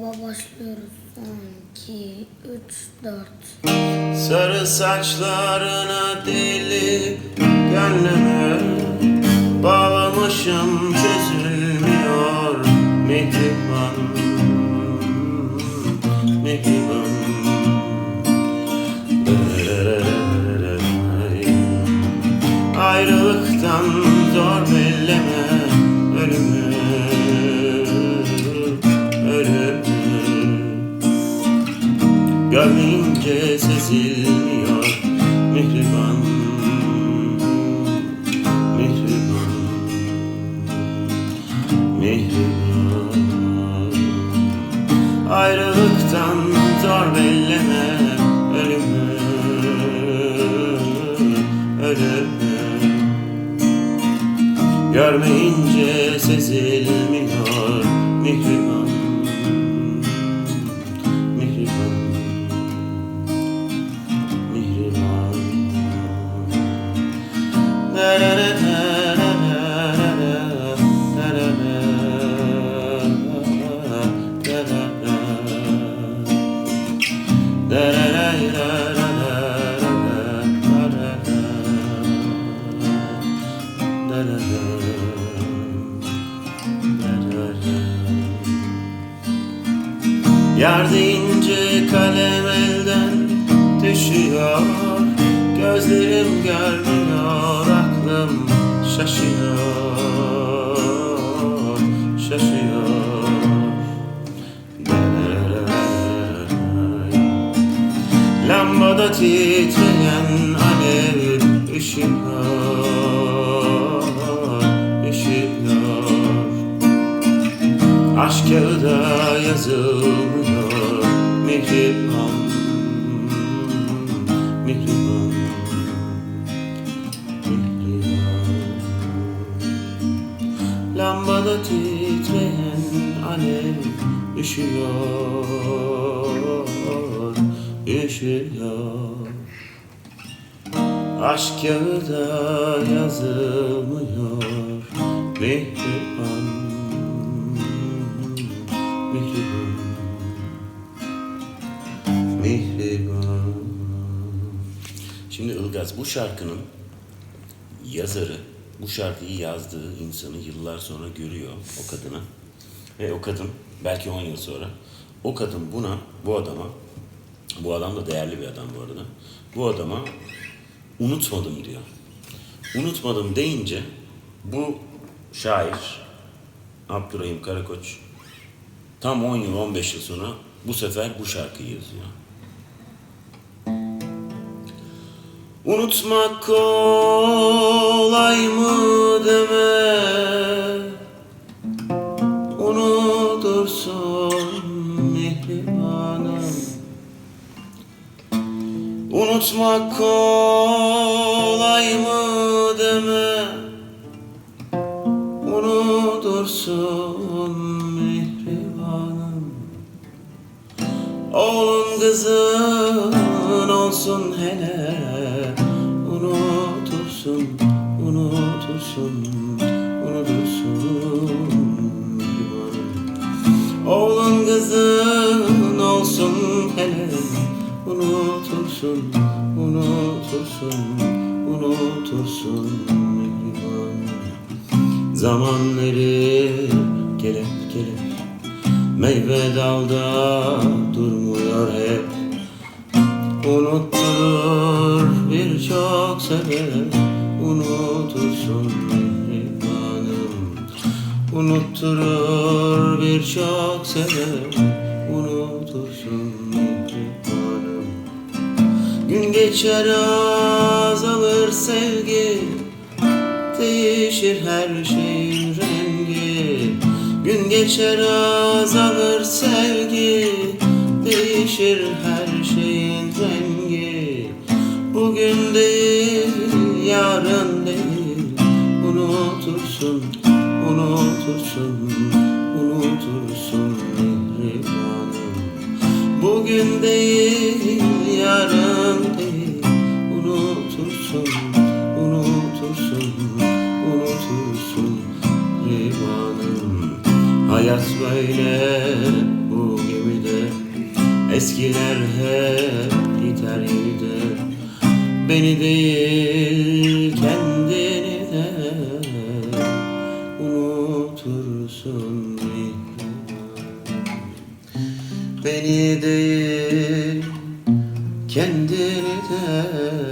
Başlıyoruz. 10, 2, 3, 4. Sarı saçlarına deli gönlümü Bağlamışım çözülmüyor mihriban Mihriban Ayrılıktan Görmeyince sezilmiyor mihriban Mihriban Mihriban. Ayrılıktan zor belleme ölümü Ölümü. Görmeyince sezilmiyor mihriban Yar deyince kalem elden düşüyor. Gözlerim görmüyor aklım şaşıyor Şaşıyor. Lambada titreyen alev ışıyor Işıyor Aşk kağıda yazılmıyor Mihriban Mihriban Mihriban Lambada titreyen alev Üşüyor Üşüyor. Aşk kağıda yazılmıyor Mihriban Şimdi Ilgaz bu şarkının yazarı bu şarkıyı yazdığı insanı yıllar sonra görüyor o kadına. Ve o kadın belki 10 yıl sonra o kadın buna bu adama bu adam da değerli bir adam bu arada. Bu adama unutmadım diyor. Unutmadım deyince bu şair Abdurrahim Karakoç tam 10 yıl 15 yıl sonra bu sefer bu şarkıyı yazıyor. Unutmak kolay mı deme? Unutursun mihribanım Unutmak kolay mı deme? Unutursun mihribanım Oğlun kızın olsun hele Unutursun, unutursun, unutursun. Oğlun kızın olsun hele Unutursun, unutursun, unutursun limanım. Zamanları gelip gelip Meyve dalda durmuyor hep Unutturur birçok sebep Unutursun mihribanım Unutturur birçok sebep Unutursun mihribanım Gün geçer azalır sevgi Değişir her şeyin rengi. Gün geçer azalır sevgi Değişir her şeyin rengi. Bugün değil yarın değil. Unutursun, unutursun, unutursun mihribanım Bugün değil yarın değil. Unutursun, unutursun, unutursun Rivanım Hayat böyle bugün Eskiler hep biter yeniden Beni değil kendini de Unutursun Beni değil kendini de